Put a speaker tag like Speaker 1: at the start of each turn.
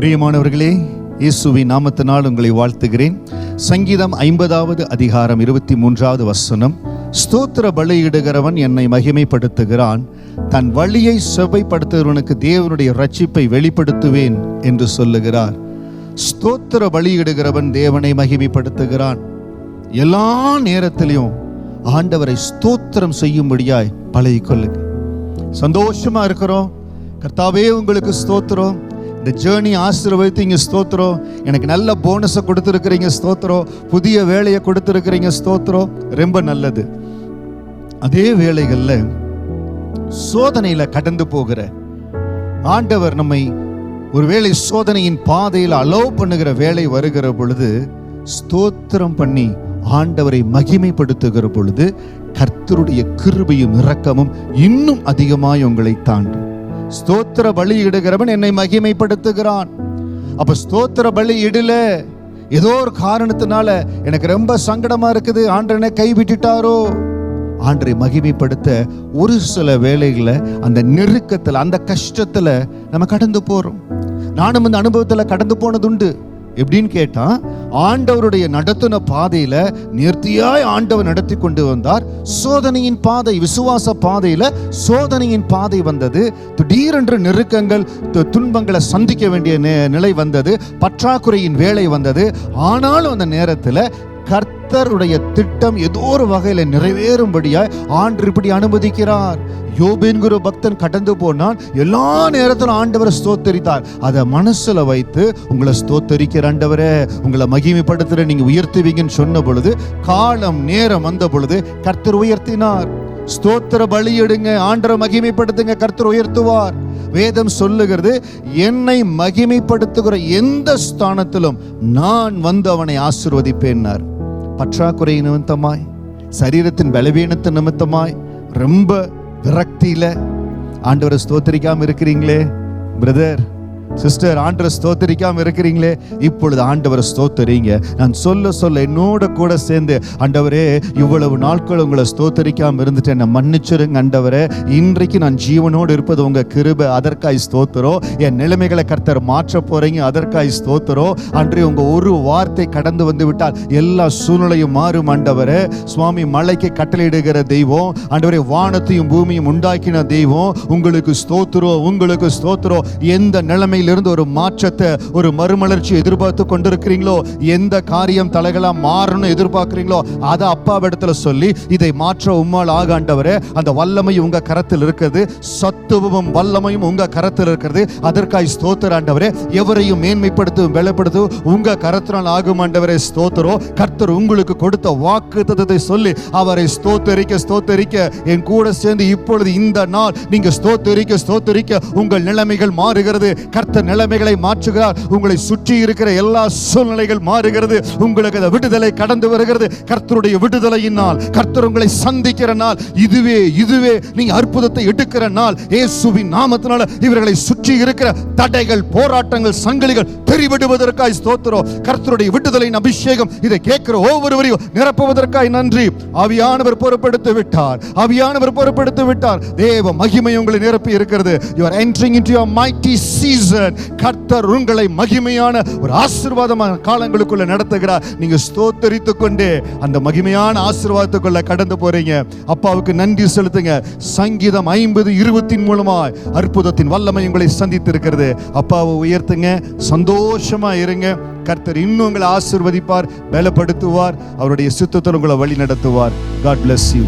Speaker 1: பிரியமானவர்களே இயேசுவி நாமத்தினால் உங்களை வாழ்த்துகிறேன். சங்கீதம் ஐம்பதாவது அதிகாரம் இருபத்தி மூன்றாவது வசனம். ஸ்தோத்திர பலியிடுகிறவன் என்னை மகிமைப்படுத்துகிறான். தன் வழியை செவ்வைப்படுத்துகிறவனுக்கு தேவனுடைய ரட்சிப்பை வெளிப்படுத்துவேன் என்று சொல்லுகிறார். ஸ்தோத்திர பலியிடுகிறவன் தேவனை மகிமைப்படுத்துகிறான். எல்லா நேரத்திலையும் ஆண்டவரை ஸ்தோத்திரம் செய்யும்படியாய் பழகிக்கொள்ளுங்க சந்தோஷமா இருக்கிறோம். கர்த்தாவே உங்களுக்கு ஸ்தோத்திரம். இந்த ஜேர்னி ஆசீர்வதித்தீங்க ஸ்தோத்திரம் எனக்கு நல்ல போனஸை கொடுத்துருக்குறீங்க ஸ்தோத்திரம் புதிய வேலையை கொடுத்துருக்குறீங்க ஸ்தோத்திரம் ரொம்ப நல்லது. அதே வேலைகளில் சோதனையில் கடந்து போகிற ஆண்டவர் நம்மை ஒருவேளை சோதனையின் பாதையில் அலோவ் பண்ணுகிற வேலை வருகிற பொழுது ஸ்தோத்திரம் பண்ணி ஆண்டவரை மகிமைப்படுத்துகிற பொழுது கர்த்தருடைய கிருபையும் இரக்கமும் இன்னும் அதிகமாய் உங்களை தாண்டும். ஸ்தோத்திர பலி இடுகிறவன் என்னை மகிமைப்படுத்துகிறான். அப்ப ஸ்தோத்திர பலி இடல ஏதோ ஒரு காரணத்தினால எனக்கு ரொம்ப சங்கடமா இருக்குது. ஆண்டனை கைவிட்டுட்டாரோ ஆண்டரை மகிமைப்படுத்த ஒரு சில வேளைகளை அந்த நெருக்கத்தில் அந்த கஷ்டத்தில் நம்ம கடந்து போகிறோம் நானும் இந்த அனுபவத்தில் கடந்து போனதுண்டு. எப்படின்னு கேட்டா ஆண்டவருடைய நடத்தின பாதையில நேர்த்தியாய் ஆண்டவர் நடத்தி கொண்டு வந்தார். சோதனையின் பாதை விசுவாச பாதையில சோதனையின் பாதை வந்தது. திடீரென்று நெருக்கங்கள் து- துன்பங்களை சந்திக்க வேண்டிய நிலை வந்தது. பற்றாக்குறையின் வேலை வந்தது. ஆனாலும் அந்த நேரத்தில் கர்த்தருடைய திட்டம் ஏதோ ஒரு வகையில் நிறைவேறும்படியாய் ஆண்டு இப்படி அனுமதிக்கிறார். யோபென்கிற பக்தன் கடந்து போனான் எல்லா நேரத்திலும் ஆண்டவரை ஸ்தோத்தரித்தார். அதை மனசுல வைத்து உங்களை ஸ்தோத்தரிக்கிற ஆண்டவரே உங்களை மகிமைப்படுத்துற நீங்க உயர்த்துவீங்கன்னு சொன்ன பொழுது காலம் நேரம் வந்த பொழுது கர்த்தர் உயர்த்தினார். ஸ்தோத்திர பலி எடுங்க ஆண்டரை மகிமைப்படுத்துங்க கர்த்தர் உயர்த்துவார். வேதம் சொல்லுகிறது என்னை மகிமைப்படுத்துகிற எந்த ஸ்தானத்திலும் நான் வந்து அவனை ஆசிர்வதிப்பேன்னார். பற்றாக்குறை நிமித்தமாய் சரீரத்தின் பலவீனத்து நிமித்தமாய் ரொம்ப விரக்தியில ஆண்டவரை ஸ்தோத்திரிக்காமல் இருக்கிறீங்களே பிரதர் சிஸ்டர் ஆண்டவரை ஸ்தோத்தரிக்காம இருக்கிறீங்களே? இப்பொழுது ஆண்டவரை ஸ்தோத்தரிங்க. நான் சொல்ல சொல்ல என்னோட கூட சேர்ந்து ஆண்டவரே இவ்வளவு நாட்கள் உங்களை ஸ்தோத்தரிக்காம இருந்துட்டேன். என்னை மன்னிச்சிருங்க ஆண்டவரே. இன்றைக்கு நான் ஜீவனோடு இருப்பது உங்க கிருபை. அதற்காய் ஸ்தோத்திரம் என் நிலைமைகளை கர்த்தர் மாற்ற போறீங்க. அதற்காய் ஸ்தோத்திரம் அன்றைய உங்க ஒரு வார்த்தை கடந்து வந்து விட்டால் எல்லா சூழ்நிலையும் மாறும் ஆண்டவரே. சுவாமி மலைக்கு கட்டளையிடுகிற தெய்வம் ஆண்டவரே வானத்தையும் பூமியும் உண்டாக்கின தெய்வம் உங்களுக்கு ஸ்தோத்திரம் உங்களுக்கு ஸ்தோத்திரம் எந்த நிலைமை நிலைமையிலிருந்து ஒரு மாற்றத்தை ஒரு மறுமலர்ச்சி எதிர்பார்த்து கொண்டிருக்கிறீங்களோ? எந்த காரியம் தலைகளாக மாறணும்னு எதிர்பார்க்குறீங்களோ? அதை அப்பாவிடத்துல சொல்லி இதை மாற்ற உம்மால் ஆகாண்டவரே அந்த வல்லமை உங்க கரத்தில் இருக்கிறது. சத்துவமும் வல்லமையும் உங்க கரத்தில் இருக்கிறது. அதற்காய் ஸ்தோத்திர ஆண்டவரே எவரையும் மேன்மைப்படுத்தும் வெளிப்படுத்தும் உங்க கரத்தினால் ஆகும் ஆண்டவரே ஸ்தோத்திரம். கர்த்தர் உங்களுக்கு கொடுத்த வாக்கு சொல்லி அவரை ஸ்தோத்தரிக்க ஸ்தோத்தரிக்க என் கூட சேர்ந்து இப்பொழுது இந்த நாள் நீங்க ஸ்தோத்தரிக்க ஸ்தோத்தரிக்க உங்கள் நிலைமைகள் மாறுகிறது. கர்த்தர் நிலைமைகளை மாற்றுகிறார். உங்களை சுற்றி இருக்கிற எல்லா சூழ்நிலைகள் மாறுகிறது. உங்களுக்கு அந்த விடுதலை கடந்து வருகிறது. கர்த்தருடைய விடுதலையினால் கர்த்தர் உங்களை சந்திக்கிற நாள். இதுவே இதுவே நீங்க அற்புதத்தை எடுக்கிற நாள். இயேசுவின் நாமத்தினால இவர்களை சுற்றி இருக்கிற தடைகள் போராட்டங்கள் சங்கிலிகள் தெரிவிடுவதற்காய் ஸ்தோத்திரம். கர்த்தருடைய விடுதலையின் அபிஷேகம் இதை கேட்கிற ஒவ்வொருவரையும் நிரப்புவதற்காய் நன்றி. ஆவியானவர் பொறுப்படுத்தி விட்டார். ஆவியானவர் பொறுப்படுத்தி விட்டார். தேவ மகிமை உங்களை நிரப்பி இருக்கிறது. Your entering in your mighty season கர்த்தர் உங்களை மகிமையான ஒரு ஆசிர்வாதமான காலங்களுக்குள்ள நடத்துகிறார். நீங்க ஸ்தோத்தரித்து கொண்டே அந்த மகிமையான ஆசீர்வாதத்துக்குள்ள கடந்து போறீங்க. அப்பாவுக்கு நன்றி செலுத்துங்க. சங்கீதம் ஐம்பது இருபத்தின் மூலமாய் அற்புதத்தின் வல்லமை உங்களை சந்தித்து இருக்கிறது அப்பாவை உயர்த்துங்க. சந்தோஷம் இருங்க. கர்த்தர் இன்னும் உங்களை ஆசீர்வதிப்பார் பலப்படுத்துவார். அவருடைய சித்தத்தில் உங்களை வழி நடத்துவார் காட் பிளஸ் யூ